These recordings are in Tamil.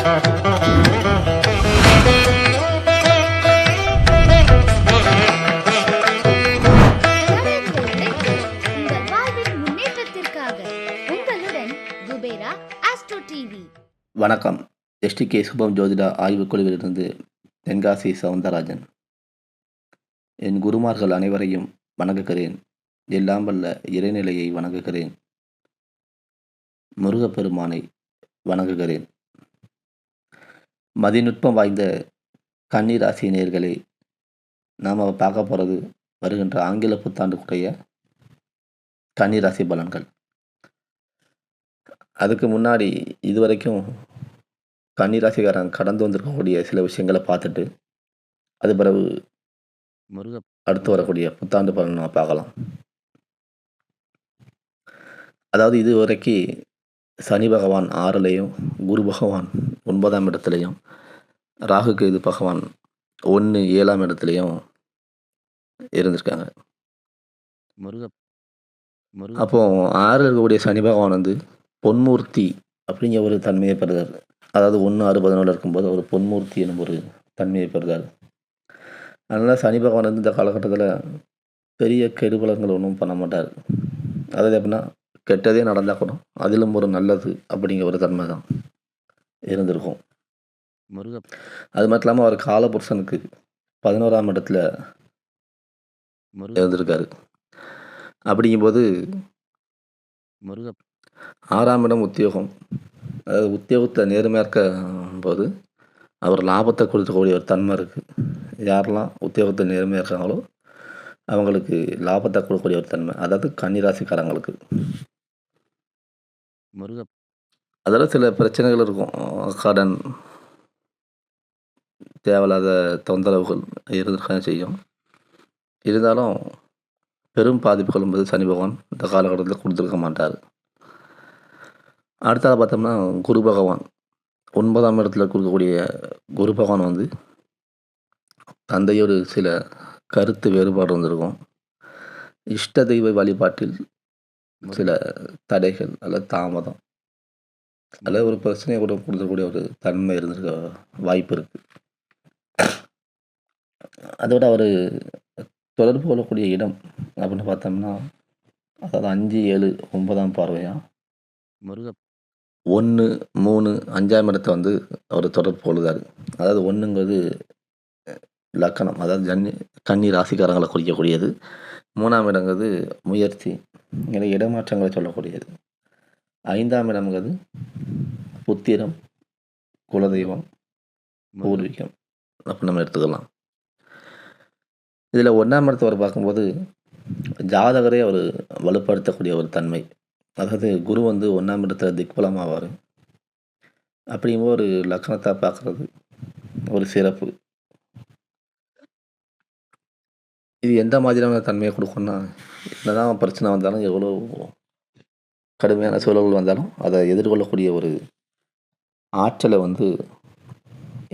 வணக்கம். எஸ்டி கே சுபம் ஜோதிடா ஆய்வுக் குழுவிலிருந்து தென்காசி சவுந்தரராஜன். என் குருமார்கள் அனைவரையும் வணங்குகிறேன். எல்லாம் வல்ல இறைநிலையை வணங்குகிறேன். முருகப்பெருமானை வணங்குகிறேன். மதிநுட்பம் வாய்ந்த கன்னிராசி நேயர்களே நாம் பார்க்க போகிறது வருகின்ற ஆங்கில புத்தாண்டுக்குடைய கன்னிராசி பலன்கள். அதுக்கு முன்னாடி இதுவரைக்கும் கன்னிராசிக்காரன் கடந்து வந்திருக்கக்கூடிய சில விஷயங்களை பார்த்துட்டு அது பிறகு முருக அடுத்து வரக்கூடிய புத்தாண்டு பலன் நம்ம பார்க்கலாம். அதாவது இது வரைக்கும் சனி பகவான் ஆறுலையும் குரு பகவான் ஒன்பதாம் இடத்துலையும் ராகு கேது பகவான் ஒன்று ஏழாம் இடத்துலையும் இருந்திருக்காங்க. முருக அப்போ ஆறில் இருக்கக்கூடிய சனி பகவான் வந்து பொன்மூர்த்தி அப்படிங்கிற ஒரு தன்மையை பெறுதார் அதாவது ஒன்று ஆறு பதினொன்று இருக்கும்போது ஒரு பொன்மூர்த்தி எனும் ஒரு தன்மையை பெறுதார் அதனால் சனி பகவான் வந்து இந்த காலகட்டத்தில் பெரிய கெடுபலங்கள் ஒன்றும் பண்ண மாட்டார். அதாவது எப்படின்னா கெட்டதே நடந்தால் கூட அதிலும் ஒரு நல்லது அப்படிங்கிற ஒரு தன்மை தான். இருந்திருக்கும். முருக அது மட்டும் இல்லாமல் அவர் காலபுருஷனுக்கு பதினோராம் இடத்துல இருந்திருக்காரு. அப்படிங்கும்போது முருக ஆறாம் இடம் உத்தியோகம். அதாவது உத்தியோகத்தை நேர்மையாக இருக்க போது அவர் லாபத்தை கொடுக்கக்கூடிய ஒரு தன்மை இருக்குது யாரெல்லாம் உத்தியோகத்தை நேர்மையாக இருக்காங்களோ அவங்களுக்கு லாபத்தை கொடுக்கக்கூடிய ஒரு தன்மை. அதாவது கன்னிராசிக்காரங்களுக்கு. முருக அதெல்லாம் சில பிரச்சனைகள் இருக்கும். கடன் தேவையில்லாத தொந்தரவுகள் இருந்திருக்க செய்யும். இருந்தாலும் பெரும் பாதிப்புகள் என்பது சனி பகவான் இந்த காலகட்டத்தில் கொடுத்துருக்க மாட்டார். அடுத்தது பார்த்தோம்னா குரு பகவான். ஒன்பதாம் இடத்துல கொடுக்கக்கூடிய குரு பகவான் வந்து தந்தையோடு சில கருத்து வேறுபாடு வந்திருக்கும். இஷ்ட தெய்வ வழிபாட்டில் சில தடைகள் அல்லது தாமதம். அல்லது ஒரு பிரச்சனையை கூட கொடுக்கக்கூடிய ஒரு தன்மை இருந்திருக்க வாய்ப்பு இருக்குது அதோட அவர் தொடர்பு கொள்ளக்கூடிய இடம் அப்படின்னு பார்த்தோம்னா அதாவது அஞ்சு ஏழு ஒன்பதாம் பார்வையா? முருக ஒன்று மூணு அஞ்சாம் இடத்தை வந்து அவர் தொடர்பு கொள்ளுதார் அதாவது ஒன்றுங்கிறது லக்கணம். அதாவது ஜன்னி கன்னி ராசிக்காரங்களை குறிக்கக்கூடியது. மூணாம் இடங்கிறது முயற்சி இங்கே இடமாற்றங்களை சொல்லக்கூடியது. ஐந்தாம் இடம்ங்கிறது புத்திரம் குலதெய்வம் பூர்வீகம். அப்படி நம்ம எடுத்துக்கலாம். இதில் ஒன்றாம் இடத்தவர் பார்க்கும்போது ஜாதகரே அவர் வலுப்படுத்தக்கூடிய ஒரு தன்மை. அதாவது குரு வந்து ஒன்றாம் இடத்துல திக்பலம் ஆவார் அப்படிங்கும்போது ஒரு லக்னத்தை பார்க்குறது ஒரு சிறப்பு. இது எந்த மாதிரியான தன்மையை கொடுக்கும்னா என்னதான் பிரச்சனை வந்தாலும் எவ்வளோ கடுமையான சூழல்கள் வந்தாலும் அதை எதிர்கொள்ளக்கூடிய ஒரு ஆற்றலை வந்து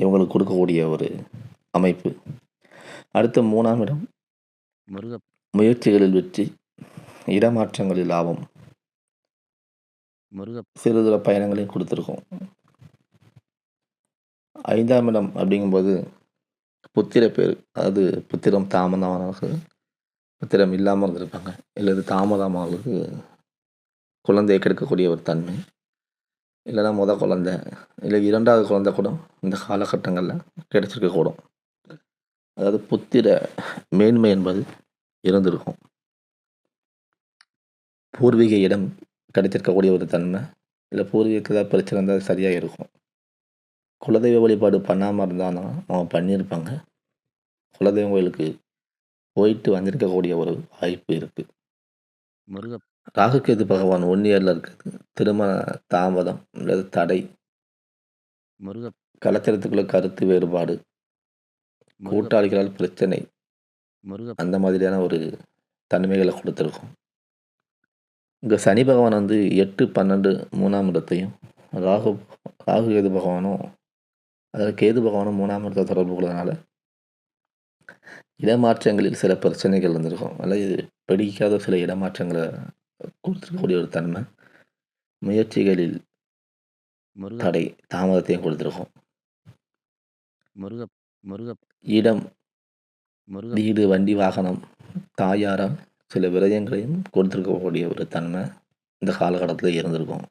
இவங்களுக்கு கொடுக்கக்கூடிய ஒரு அமைப்பு. அடுத்த மூணாம் இடம். முருக முயற்சிகளில் வெற்றி இடமாற்றங்களில் லாபம். முருக சிறு தூர பயணங்களையும் கொடுத்துருக்கோம். ஐந்தாம் இடம் அப்படிங்கும்போது புத்திர பேர். அதாவது புத்திரம் தாமதமானவர்கள் புத்திரம் இல்லாமல் இருந்திருப்பாங்க. இல்லது தாமதமானவர்களுக்கு குழந்தையை கெடுக்கக்கூடிய ஒரு தன்மை. இல்லைன்னா முத குழந்தை இல்லை இரண்டாவது குழந்தை கூட இந்த காலகட்டங்களில் கிடைச்சிருக்கக்கூடும் அதாவது புத்திர மேன்மை என்பது இருந்திருக்கும். பூர்வீக இடம் கிடைத்திருக்கக்கூடிய ஒரு தன்மை இல்லை பூர்வீகத்தில் ஏதாவது பிரச்சனை இருந்தால் சரியாக இருக்கும். குலதெய்வ வழிபாடு பண்ணாமல் இருந்தாலும் அவங்க பண்ணியிருப்பாங்க. குலதெய்வம் கோயிலுக்கு போயிட்டு வந்திருக்கக்கூடிய ஒரு வாய்ப்பு இருக்குது முருக ராகுகேது பகவான் ஒன்னியரில் இருக்குது திருமண தாமதம் அல்லது தடை முருக கலாச்சாரத்துக்குள்ள கருத்து வேறுபாடு கூட்டாளிகளால் பிரச்சனை முருக அந்த மாதிரியான ஒரு தன்மைகளை கொடுத்துருக்கோம் இங்கே சனி பகவான் வந்து எட்டு பன்னெண்டு மூணாம் இடத்தையும் ராகு ராகு கேது பகவானும் அதாவது கேது பகவானும் மூணாம் இடத்தை தொடர்பு கொள்வதனால இடமாற்றங்களில் சில பிரச்சனைகள் இருந்திருக்கும் அல்லது பிடிக்காத சில இடமாற்றங்களை கொடுத்துருக்கக்கூடிய ஒரு தன்மை முயற்சிகளில் தடை தாமதத்தையும் கொடுத்துருக்கும். முருக முருக இடம் முருக வீடு வண்டி வாகனம் தாயாரம் சில விரயங்களையும் கொடுத்துருக்கக்கூடிய ஒரு தன்மை இந்த காலகட்டத்தில் இருந்திருக்கும்.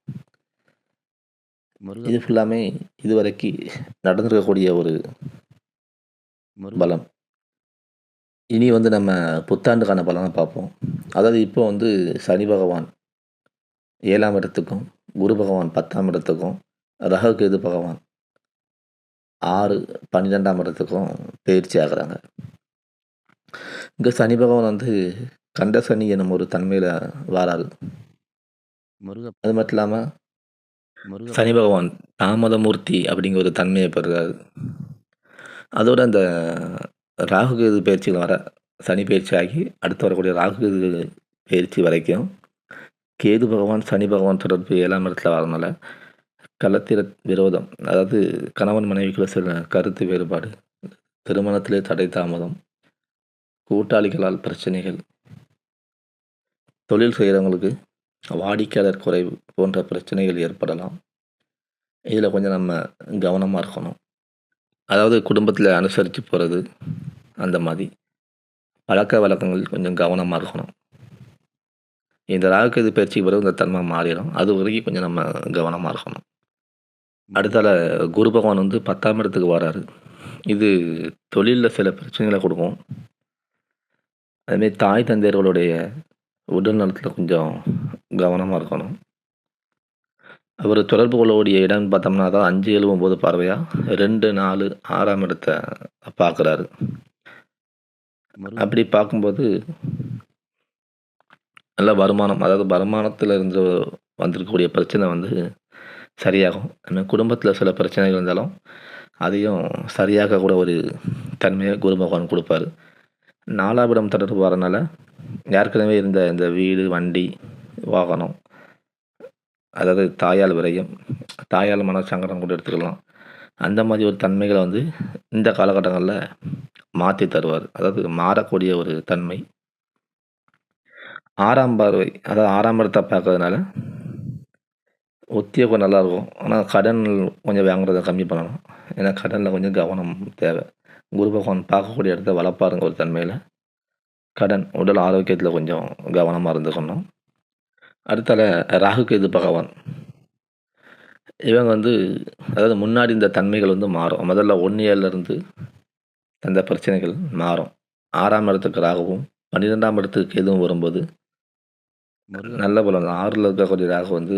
இது ஃபுல்லாமே இதுவரைக்கு நடந்திருக்கக்கூடிய ஒரு பலம். இனி வந்து நம்ம புத்தாண்டுக்கான பலனை பார்ப்போம். அதாவது இப்போ வந்து சனி பகவான் ஏழாம் இடத்துக்கும் குரு பகவான் பத்தாம் இடத்துக்கும் ரக கேது பகவான் ஆறு பன்னிரெண்டாம் இடத்துக்கும் பயிற்சி ஆகுறாங்க. இங்கே சனி பகவான் வந்து கண்ட சனி எனும் ஒரு தன்மையில் வாராரு. முருக அது மட்டும் இல்லாமல் முருக சனி பகவான் தாமதமூர்த்தி அப்படிங்கிற ஒரு தன்மையை பெறுறாரு. அதோட அந்த ராகு கேது பயிற்சிகள் வர சனி பயிற்சி ஆகி அடுத்து வரக்கூடிய ராகு கேது பயிற்சி வரைக்கும் கேது பகவான் சனி பகவான் தொடர்பு ஏழாம் இடத்துல வரனால கலத்திர விரோதம் அதாவது கணவன் மனைவிக்குள்ள சில கருத்து வேறுபாடு திருமணத்திலே தடை தாமதம் கூட்டாளிகளால் பிரச்சனைகள் தொழில் செய்கிறவங்களுக்கு வாடிக்கையாளர் குறைவு போன்ற பிரச்சனைகள் ஏற்படலாம். இதில் கொஞ்சம் நம்ம கவனமாக இருக்கணும். அதாவது குடும்பத்தில் அனுசரித்து போகிறது அந்த மாதிரி. பழக்க வழக்கங்கள் கொஞ்சம் கவனமாக இருக்கணும். இந்த ராகுக்கு இது பயிற்சி பிறகு இந்த தன்மை மாறிடும். அது வரைக்கும் கொஞ்சம் நம்ம கவனமாக இருக்கணும். அடுத்தால குரு பகவான் வந்து பத்தாம் இடத்துக்கு வராரு. இது தொழிலில் சில பிரச்சனைகளை கொடுக்கும். அதுமாரி தாய் தந்தையர்களுடைய உடல் நலத்தில் கொஞ்சம் கவனமாக இருக்கணும். அவர் தொடர்பு கொள்ளக்கூடிய இடம்னு பார்த்தோம்னா தான் அஞ்சு ஏழு ஒம்பது பார்வையாக ரெண்டு நாலு ஆறாம் இடத்த பார்க்குறாரு. அப்படி பார்க்கும்போது நல்ல வருமானம் அதாவது வருமானத்தில் இருந்து வந்திருக்கக்கூடிய பிரச்சனை வந்து சரியாகும். நம்ம குடும்பத்தில் சில பிரச்சனைகள் இருந்தாலும் அதையும் சரியாக கூட ஒரு தன்மையை குரு பகவான் கொடுப்பாரு. நாலாவிடம் தொடர்பு வரனால ஏற்கனவே இருந்த இந்த வீடு வண்டி வாகனம் அதாவது தாயால் விரயம் தாயால் மனசங்கடம் கூட எடுத்துக்கலாம். அந்த மாதிரி ஒரு தன்மைகளை வந்து இந்த காலகட்டங்களில் மாற்றி தருவார். அதாவது மாறக்கூடிய ஒரு தன்மை. ஆறாம் பார்வை அதாவது ஆறாம் இடத்தை பார்க்கறதுனால உத்தியோகம் நல்லாயிருக்கும். ஆனால் கடன் கொஞ்சம் வாங்குறத கம்மி பண்ணணும். ஏன்னா கடனில் கொஞ்சம் கவனம் தேவை. குரு பகவான் பார்க்கக்கூடிய இடத்த வளர்ப்பாருங்க ஒரு தன்மையில் கடன் உடல் ஆரோக்கியத்தில் கொஞ்சம் கவனமாக இருந்துக்கணும். அடுத்தால ராகு கேது பகவான். இவங்க வந்து அதாவது முன்னாடி இந்த தன்மைகள் வந்து மாறும். முதல்ல இருந்து அந்த பிரச்சனைகள் மாறும். ஆறாம் இடத்துக்கு ராகுவும் பன்னிரெண்டாம் இடத்துக்கு கேதுவும் வரும்போது நல்ல பலன். ஆறில் இருக்கக்கூடிய ராகு வந்து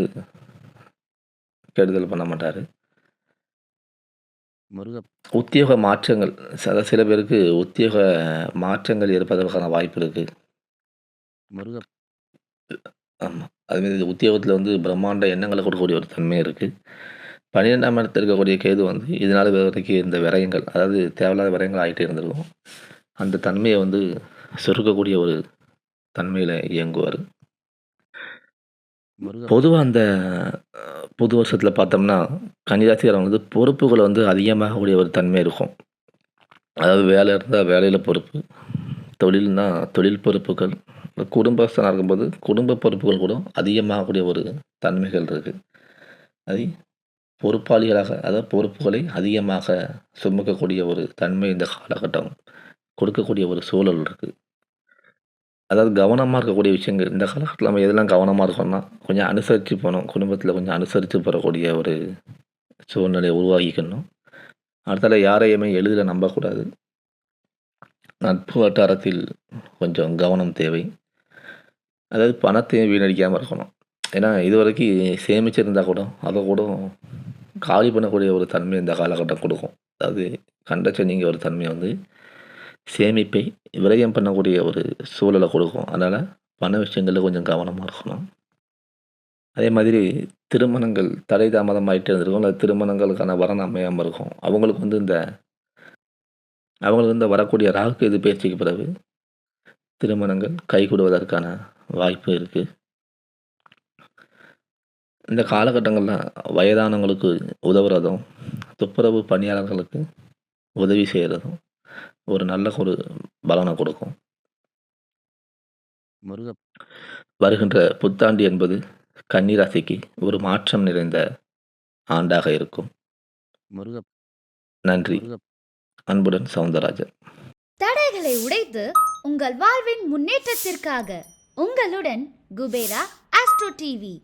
கெடுதல் பண்ண மாட்டார். முருக உத்தியோக மாற்றங்கள். சில சில பேருக்கு உத்தியோக மாற்றங்கள் ஏற்பதற்கான வாய்ப்பு இருக்குது முருக ஆமாம் அதுமாரி உத்தியோகத்தில் வந்து பிரம்மாண்ட எண்ணங்களை கொடுக்கக்கூடிய ஒரு தன்மை இருக்குது பன்னிரெண்டாம் இடத்துல இருக்கக்கூடிய கேது வந்து இதனால் வரைக்கும் இந்த விரயங்கள் அதாவது தேவையில்லாத விரயங்கள் ஆகிட்டே இருந்திருக்கும். அந்த தன்மையை வந்து சுருக்கக்கூடிய ஒரு தன்மையில் இயங்குவார். பொதுவாக அந்த புது வருஷத்தில் பார்த்தோம்னா கன்னிராசிக்காரங்க வந்து பொறுப்புகள் வந்து அதிகமாகக்கூடிய ஒரு தன்மை இருக்கும். அதாவது வேலை இருந்தால் வேலையில் பொறுப்பு தொழில்னா தொழில் பொறுப்புகள் குடும்பஸ்தனாக இருக்கும்போது குடும்ப பொறுப்புகள் கூட அதிகமாகக்கூடிய ஒரு தன்மைகள் இருக்குது அது பொறுப்பாளிகளாக அதாவது பொறுப்புகளை அதிகமாக சுமக்கக்கூடிய ஒரு தன்மை இந்த காலகட்டம் கொடுக்கக்கூடிய ஒரு சூழல் இருக்குது அதாவது கவனமாக இருக்கக்கூடிய விஷயங்கள் இந்த காலகட்டத்தில் நம்ம எதெல்லாம் கவனமாக இருக்கோம்னா கொஞ்சம் அனுசரித்து போகணும் குடும்பத்தில் கொஞ்சம் அனுசரித்து போகக்கூடிய ஒரு சூழ்நிலையை உருவாக்கிக்கணும். அடுத்தால யாரையுமே எளிதில் நம்பக்கூடாது. நட்பு வட்டாரத்தில் கொஞ்சம் கவனம் தேவை. அதாவது பணத்தையும் வீணடிக்காமல் இருக்கணும். ஏன்னா இது வரைக்கும் சேமிச்சிருந்தா கூட அதை கூட காலி பண்ணக்கூடிய ஒரு தன்மை இந்த காலகட்டம் கொடுக்கும். அதாவது கண்டச்சனிங்க ஒரு தன்மை வந்து சேமிப்பை விரயம் பண்ணக்கூடிய ஒரு சூழலை கொடுக்கும். அதனால் பண விஷயங்களில் கொஞ்சம் கவனமாக இருக்கணும். அதே மாதிரி திருமணங்கள் தடை தாமதமாயிட்டே இருந்திருக்கும். இல்லை திருமணங்களுக்கான வரன் அமையாமல் இருக்கும். அவங்களுக்கு வந்து இந்த அவங்களுக்கு வந்து வரக்கூடிய ராகு இது பேச்சுக்கு பிறகு திருமணங்கள் கைகூடுவதற்கான வாய்ப்பு இருக்குது இந்த காலகட்டங்களில் வயதானவங்களுக்கு உதவுறதும் துப்புரவு பணியாளர்களுக்கு உதவி செய்கிறதும் ஒரு நல்ல ஒரு பலனை கொடுக்கும். முருக வருகின்ற புத்தாண்டு என்பது கன்னிராசிக்கு ஒரு மாற்றம் நிறைந்த ஆண்டாக இருக்கும். முருக நன்றி. அன்புடன் சவுந்தரராஜன். தடைகளை உடைத்து உங்கள் வாழ்வின் முன்னேற்றத்திற்காக உங்களுடன் குபேரா ஆஸ்ட்ரோ டிவி.